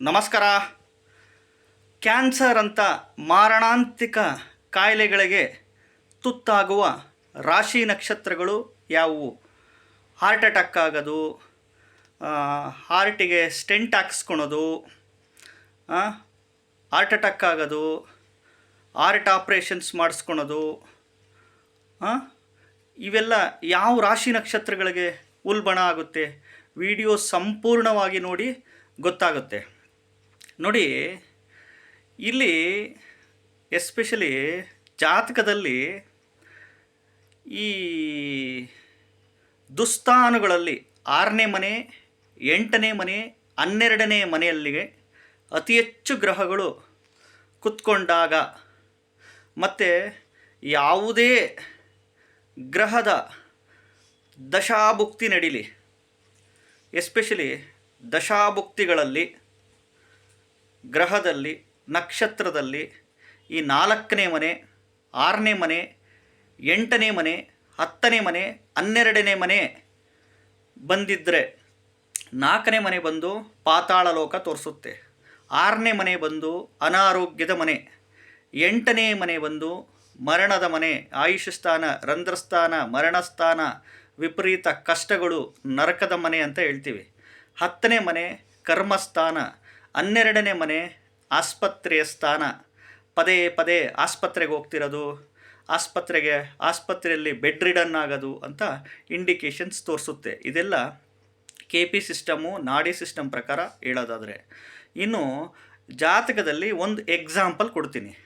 ನಮಸ್ಕಾರ. ಕ್ಯಾನ್ಸರ್ ಅಂತ ಮಾರಣಾಂತಿಕ ಕಾಯಿಲೆಗಳಿಗೆ ತುತ್ತಾಗುವ ರಾಶಿ ನಕ್ಷತ್ರಗಳು ಯಾವುವು? ಹಾರ್ಟ್ ಅಟ್ಯಾಕ್ ಆಗೋದು ಹಾರ್ಟಿಗೆ ಸ್ಟೆಂಟ್ ಹಾಕ್ಸ್ಕೊಳೋದು ಹಾರ್ಟ್ ಅಟ್ಯಾಕ್ ಆಗೋದು ಹಾರ್ಟ್ ಆಪ್ರೇಷನ್ಸ್ ಮಾಡಿಸ್ಕೊಳೋದು? ಇವೆಲ್ಲ ಯಾವ ರಾಶಿ ನಕ್ಷತ್ರಗಳಿಗೆ ಉಲ್ಬಣ ಆಗುತ್ತೆ? ವಿಡಿಯೋ ಸಂಪೂರ್ಣವಾಗಿ ನೋಡಿ ಗೊತ್ತಾಗುತ್ತೆ. ನೋಡಿ, ಇಲ್ಲಿ ಎಸ್ಪೆಷಲಿ ಜಾತಕದಲ್ಲಿ ಈ ದುಸ್ತಾನುಗಳಲ್ಲಿ ಆರನೇ ಮನೆ, ಎಂಟನೇ ಮನೆ, ಹನ್ನೆರಡನೇ ಮನೆಯಲ್ಲಿಗೆ ಅತಿ ಹೆಚ್ಚು ಗ್ರಹಗಳು ಕುತ್ಕೊಂಡಾಗ ಮತ್ತು ಯಾವುದೇ ಗ್ರಹದ ದಶಾಭುಕ್ತಿ ನಡೀಲಿ. ಎಸ್ಪೆಷಲಿ ದಶಾಭುಕ್ತಿಗಳಲ್ಲಿ ಗ್ರಹದಲ್ಲಿ, ನಕ್ಷತ್ರದಲ್ಲಿ ಈ ನಾಲ್ಕನೇ ಮನೆ, ಆರನೇ ಮನೆ, ಎಂಟನೇ ಮನೆ, ಹತ್ತನೇ ಮನೆ, ಹನ್ನೆರಡನೇ ಮನೆ ಬಂದಿದ್ದರೆ ನಾಲ್ಕನೇ ಮನೆ ಬಂದು ಪಾತಾಳ ಲೋಕ ತೋರಿಸುತ್ತೆ. ಆರನೇ ಮನೆ ಬಂದು ಅನಾರೋಗ್ಯದ ಮನೆ, ಎಂಟನೇ ಮನೆ ಬಂದು ಮರಣದ ಮನೆ ಆಯುಷ್ ಸ್ಥಾನ ರಂಧ್ರಸ್ಥಾನ, ಮರಣಸ್ಥಾನ, ವಿಪರೀತ ಕಷ್ಟಗಳು, ನರಕದ ಮನೆ ಅಂತ ಹೇಳ್ತೀವಿ. ಹತ್ತನೇ ಮನೆ ಕರ್ಮಸ್ಥಾನ ಹನ್ನೆರಡನೇ ಮನೆ ಆಸ್ಪತ್ರೆಯ ಸ್ಥಾನ. ಪದೇ ಪದೇ ಆಸ್ಪತ್ರೆಗೆ ಹೋಗ್ತಿರೋದು, ಆಸ್ಪತ್ರೆಗೆ, ಆಸ್ಪತ್ರೆಯಲ್ಲಿ ಬೆಡ್ ರಿಡನ್ ಆಗೋದು ಅಂತ ಇಂಡಿಕೇಶನ್ಸ್ ತೋರಿಸುತ್ತೆ. ಇದೆಲ್ಲ ಕೆ ಪಿ ಸಿಸ್ಟಮು, ನಾಡಿ ಸಿಸ್ಟಮ್ ಪ್ರಕಾರ ಹೇಳೋದಾದರೆ. ಇನ್ನು ಜಾತಕದಲ್ಲಿ ಒಂದು ಎಕ್ಸಾಂಪಲ್ ಕೊಡ್ತೀನಿ.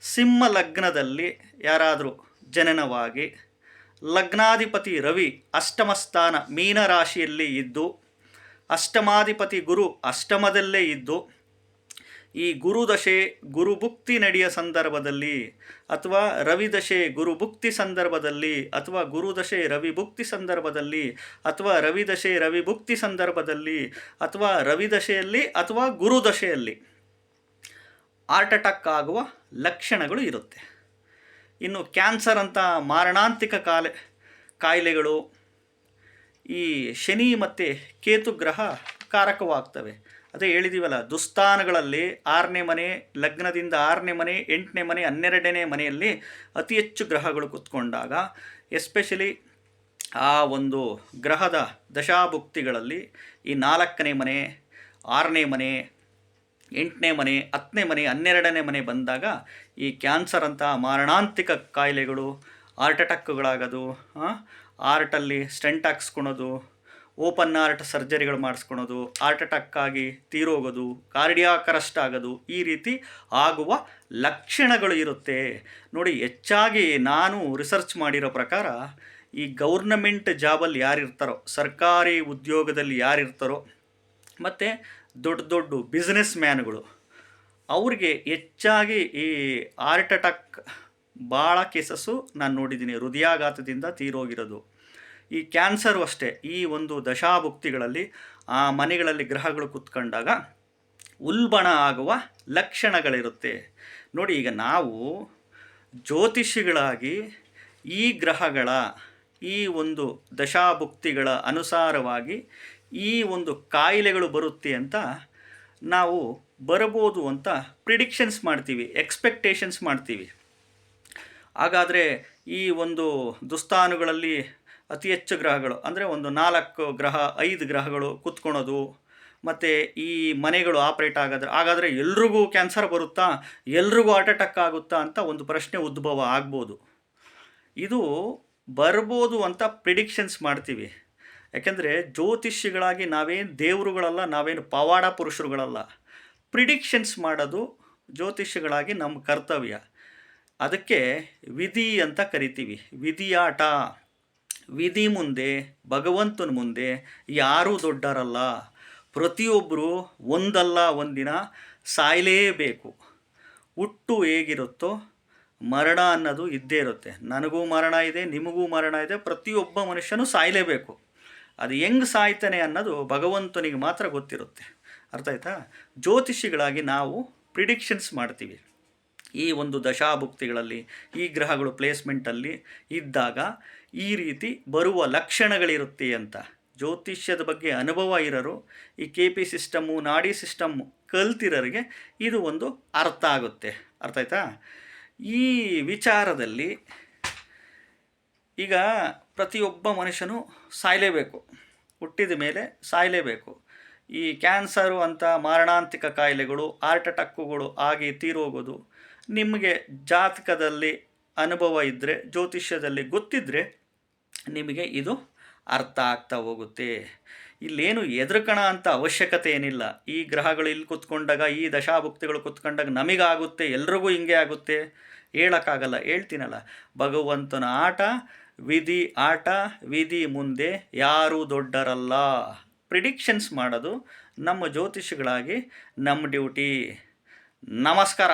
ಸಿಂಹ ಲಗ್ನದಲ್ಲಿ ಯಾರಾದರೂ ಜನನವಾಗಿ ಲಗ್ನಾಧಿಪತಿ ರವಿ ಅಷ್ಟಮ ಸ್ಥಾನ ಮೀನರಾಶಿಯಲ್ಲಿ ಇದ್ದು ಅಷ್ಟಮಾಧಿಪತಿ ಗುರು ಅಷ್ಟಮದಲ್ಲೇ ಇದ್ದು, ಈ ಗುರುದಶೆ ಗುರುಭುಕ್ತಿ ನಡೆಯ ಸಂದರ್ಭದಲ್ಲಿ ಅಥವಾ ರವಿದಶೆ ಗುರುಭುಕ್ತಿ ಸಂದರ್ಭದಲ್ಲಿ ಅಥವಾ ಗುರುದಶೆ ರವಿಭುಕ್ತಿ ಸಂದರ್ಭದಲ್ಲಿ ಅಥವಾ ರವಿದಶೆ ರವಿಭುಕ್ತಿ ಸಂದರ್ಭದಲ್ಲಿ ಅಥವಾ ರವಿದಶೆಯಲ್ಲಿ ಅಥವಾ ಗುರುದಶೆಯಲ್ಲಿ ಹಾರ್ಟ್ ಅಟ್ಯಾಕ್ ಆಗುವ ಲಕ್ಷಣಗಳು ಇರುತ್ತೆ. ಇನ್ನು ಕ್ಯಾನ್ಸರ್ ಅಂತ ಮಾರಣಾಂತಿಕ ಕಾಲೆ, ಕಾಯಿಲೆಗಳು ಈ ಶನಿ ಮತ್ತು ಕೇತು ಗ್ರಹ ಕಾರಕವಾಗ್ತವೆ. ಅದೇ ಹೇಳಿದೀವಲ್ಲ ದುಸ್ಥಾನಗಳಲ್ಲಿ ಆರನೇ ಮನೆ, ಲಗ್ನದಿಂದ ಆರನೇ ಮನೆ, ಎಂಟನೇ ಮನೆ, ಹನ್ನೆರಡನೇ ಮನೆಯಲ್ಲಿ ಅತಿ ಹೆಚ್ಚು ಗ್ರಹಗಳು ಕುತ್ಕೊಂಡಾಗ, ಎಸ್ಪೆಷಲಿ ಆ ಒಂದು ಗ್ರಹದ ದಶಾಭುಕ್ತಿಗಳಲ್ಲಿ ಈ ನಾಲ್ಕನೇ ಮನೆ, ಆರನೇ ಮನೆ, ಎಂಟನೇ ಮನೆ, ಹತ್ತನೇ ಮನೆ, ಹನ್ನೆರಡನೇ ಮನೆ ಬಂದಾಗ ಈ ಕ್ಯಾನ್ಸರ್ ಅಂತಹ ಮಾರಣಾಂತಿಕ ಕಾಯಿಲೆಗಳು ಹಾರ್ಟ್ ಅಟ್ಯಾಕ್ಗಳಾಗೋದು ಆರ್ಟಲ್ಲಿ ಸ್ಟೆಂಟ್ ಹಾಕ್ಸ್ಕೊಳೋದು, ಓಪನ್ ಆರ್ಟ್ ಸರ್ಜರಿಗಳು ಮಾಡಿಸ್ಕೊಳೋದು, ಆರ್ಟ್ ಅಟ್ಯಾಕ್ ಆಗಿ ತೀರೋಗೋದು ಕಾರ್ಡಿಯಾಕ್ ಅರೆಸ್ಟ್ ಆಗೋದು ಈ ರೀತಿ ಆಗುವ ಲಕ್ಷಣಗಳು ಇರುತ್ತೆ. ನೋಡಿ, ಹೆಚ್ಚಾಗಿ ನಾನು ರಿಸರ್ಚ್ ಮಾಡಿರೋ ಪ್ರಕಾರ ಈ ಗೌರ್ನಮೆಂಟ್ ಜಾಬಲ್ಲಿ ಯಾರಿರ್ತಾರೋ, ಸರ್ಕಾರಿ ಉದ್ಯೋಗದಲ್ಲಿ ಯಾರಿರ್ತಾರೋ, ಮತ್ತು ದೊಡ್ಡ ದೊಡ್ಡ ಬಿಸ್ನೆಸ್ ಮ್ಯಾನ್ಗಳು ಅವ್ರಿಗೆ ಹೆಚ್ಚಾಗಿ ಈ ಆರ್ಟ್ ಅಟ್ಯಾಕ್ ಭಾಳ ಕೇಸಸ್ಸು ನಾನು ನೋಡಿದ್ದೀನಿ. ಹೃದಯಾಘಾತದಿಂದ ತೀರೋಗಿರೋದು. ಈ ಕ್ಯಾನ್ಸರ್ ಅಷ್ಟೇ, ಈ ಒಂದು ದಶಾಭುಕ್ತಿಗಳಲ್ಲಿ ಆ ಮನೆಗಳಲ್ಲಿ ಗ್ರಹಗಳು ಕುತ್ಕೊಂಡಾಗ ಉಲ್ಬಣ ಆಗುವ ಲಕ್ಷಣಗಳಿರುತ್ತೆ. ನೋಡಿ, ಈಗ ನಾವು ಜ್ಯೋತಿಷಿಗಳಾಗಿ ಈ ಗ್ರಹಗಳ, ಈ ಒಂದು ದಶಾಭುಕ್ತಿಗಳ ಅನುಸಾರವಾಗಿ ಈ ಒಂದು ಕಾಯಿಲೆಗಳು ಬರುತ್ತೆ ಅಂತ ನಾವು ಬರಬೋದು ಅಂತ ಪ್ರಿಡಿಕ್ಷನ್ಸ್ ಮಾಡ್ತೀವಿ, ಎಕ್ಸ್ಪೆಕ್ಟೇಷನ್ಸ್ ಮಾಡ್ತೀವಿ. ಹಾಗಾದರೆ ಈ ಒಂದು ದುಸ್ತಾನುಗಳಲ್ಲಿ ಅತಿ ಹೆಚ್ಚು ಗ್ರಹಗಳು, ಅಂದರೆ ಒಂದು ನಾಲ್ಕು ಗ್ರಹ, ಐದು ಗ್ರಹಗಳು ಕುತ್ಕೊಳೋದು, ಮತ್ತು ಈ ಮನೆಗಳು ಆಪ್ರೇಟ್ ಆಗೋದ್ರೆ, ಹಾಗಾದರೆ ಎಲ್ರಿಗೂ ಕ್ಯಾನ್ಸರ್ ಬರುತ್ತಾ, ಎಲ್ರಿಗೂ ಹಾರ್ಟ್ ಅಟ್ಯಾಕ್ ಆಗುತ್ತಾ ಅಂತ ಒಂದು ಪ್ರಶ್ನೆ ಉದ್ಭವ ಆಗ್ಬೋದು. ಇದು ಬರ್ಬೋದು ಅಂತ ಪ್ರಿಡಿಕ್ಷನ್ಸ್ ಮಾಡ್ತೀವಿ. ಯಾಕೆಂದರೆ ಜ್ಯೋತಿಷಿಗಳಾಗಿ ನಾವೇನು ದೇವರುಗಳಲ್ಲ, ನಾವೇನು ಪವಾಡ ಪುರುಷರುಗಳಲ್ಲ. ಪ್ರಿಡಿಕ್ಷನ್ಸ್ ಮಾಡೋದು ಜ್ಯೋತಿಷಿಗಳಾಗಿ ನಮ್ಮ ಕರ್ತವ್ಯ. ಅದಕ್ಕೆ ವಿಧಿ ಅಂತ ಕರಿತೀವಿ. ವಿಧಿಯಾಟ. ವಿಧಿ ಮುಂದೆ, ಭಗವಂತನ ಮುಂದೆ ಯಾರೂ ದೊಡ್ಡರಲ್ಲ. ಪ್ರತಿಯೊಬ್ಬರು ಒಂದಲ್ಲ ಒಂದಿನ ಸಾಯಲೇಬೇಕು. ಹುಟ್ಟು ಹೇಗಿರುತ್ತೋ ಮರಣ ಅನ್ನೋದು ಇದ್ದೇ ಇರುತ್ತೆ. ನನಗೂ ಮರಣ ಇದೆ, ನಿಮಗೂ ಮರಣ ಇದೆ, ಪ್ರತಿಯೊಬ್ಬ ಮನುಷ್ಯನೂ ಸಾಯಲೇಬೇಕು. ಅದು ಹೆಂಗೆ ಸಾಯ್ತಾನೆ ಅನ್ನೋದು ಭಗವಂತನಿಗೆ ಮಾತ್ರ ಗೊತ್ತಿರುತ್ತೆ. ಅರ್ಥ ಆಯ್ತಾ? ಜ್ಯೋತಿಷಿಗಳಾಗಿ ನಾವು ಪ್ರಿಡಿಕ್ಷನ್ಸ್ ಮಾಡ್ತೀವಿ. ಈ ಒಂದು ದಶಾಭುಕ್ತಿಗಳಲ್ಲಿ, ಈ ಗ್ರಹಗಳು ಪ್ಲೇಸ್ಮೆಂಟಲ್ಲಿ ಇದ್ದಾಗ ಈ ರೀತಿ ಬರುವ ಲಕ್ಷಣಗಳಿರುತ್ತೆ ಅಂತ. ಜ್ಯೋತಿಷ್ಯದ ಬಗ್ಗೆ ಅನುಭವ ಇರೋರು, ಈ ಕೆ ಪಿ ಸಿಸ್ಟಮ್ಮು ನಾಡಿ ಸಿಸ್ಟಮ್ಮು ಕಲ್ತಿರೋರಿಗೆ ಇದು ಒಂದು ಅರ್ಥ ಆಗುತ್ತೆ. ಅರ್ಥ ಆಯ್ತಾ? ಈ ವಿಚಾರದಲ್ಲಿ ಈಗ ಪ್ರತಿಯೊಬ್ಬ ಮನುಷ್ಯನೂ ಸಾಯಲೇಬೇಕು. ಹುಟ್ಟಿದ ಮೇಲೆ ಸಾಯಲೇಬೇಕು. ಈ ಕ್ಯಾನ್ಸರು ಅಂತ ಮಾರಣಾಂತಿಕ ಕಾಯಿಲೆಗಳು, ಹಾರ್ಟ್ ಅಟಕ್ಕುಗಳು ಆಗಿ ತೀರೋಗೋದು ನಿಮಗೆ ಜಾತಕದಲ್ಲಿ ಅನುಭವ ಇದ್ದರೆ ಜ್ಯೋತಿಷ್ಯದಲ್ಲಿ ಗೊತ್ತಿದ್ದರೆ ನಿಮಗೆ ಇದು ಅರ್ಥ ಆಗ್ತಾ ಹೋಗುತ್ತೆ. ಇಲ್ಲೇನು ಎದುರುಕಣ ಅಂತ ಅವಶ್ಯಕತೆ ಏನಿಲ್ಲ. ಈ ಗ್ರಹಗಳು ಇಲ್ಲಿ ಕುತ್ಕೊಂಡಾಗ, ಈ ದಶಾಭುಕ್ತಿಗಳು ಕುತ್ಕೊಂಡಾಗ ನಮಗಾಗುತ್ತೆ ಎಲ್ರಿಗೂ ಹಿಂಗೆ ಆಗುತ್ತೆ. ಹೇಳೋಕ್ಕಾಗಲ್ಲ, ಹೇಳ್ತೀನಲ್ಲ. ಭಗವಂತನ ಆಟ, ವಿಧಿ ಆಟ, ವಿಧಿ ಮುಂದೆ ಯಾರೂ ದೊಡ್ಡರಲ್ಲ. ಪ್ರಿಡಿಕ್ಷನ್ಸ್ ಮಾಡೋದು ನಮ್ಮ ಜ್ಯೋತಿಷಿಗಳಾಗಿ ನಮ್ಮ ಡ್ಯೂಟಿ ನಮಸ್ಕಾರ.